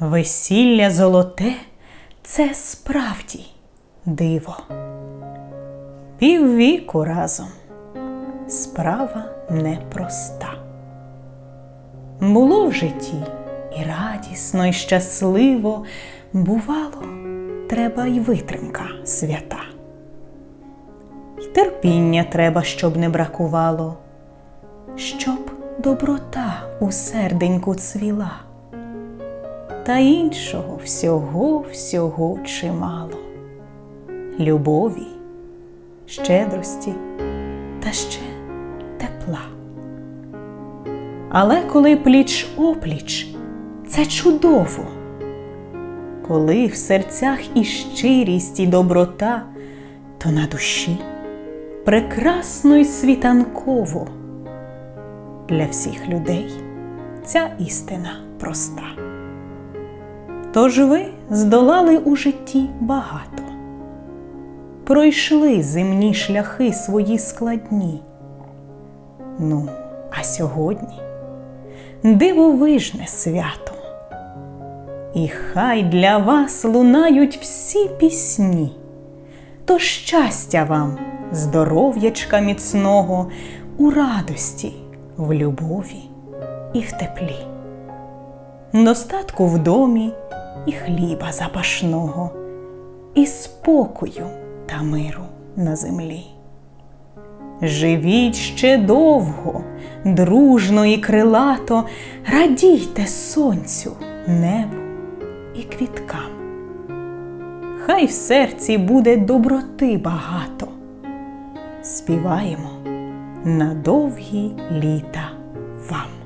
Весілля золоте це справді диво. Піввіку разом справа непроста. Було в житті і радісно, і щасливо, бувало, треба й витримка свята. І терпіння треба, щоб не бракувало, щоб доброта у серденьку цвіла, та іншого всього, всього чимало, любові, щедрості та ще тепла. Але коли пліч опліч, це чудово. Коли в серцях і щирість, і доброта, то на душі прекрасно й світанково. Для всіх людей ця істина проста. Тож ви здолали у житті багато, пройшли земні шляхи свої складні. Ну, а сьогодні дивовижне свято. І хай для вас лунають всі пісні, то щастя вам, здоров'ячка міцного, у радості, в любові і в теплі, достатку в домі і хліба запашного, і спокою та миру на землі. Живіть ще довго, дружно і крилато, радійте сонцю, небу і квіткам. Хай в серці буде доброти багато. Співаємо на довгі літа вам.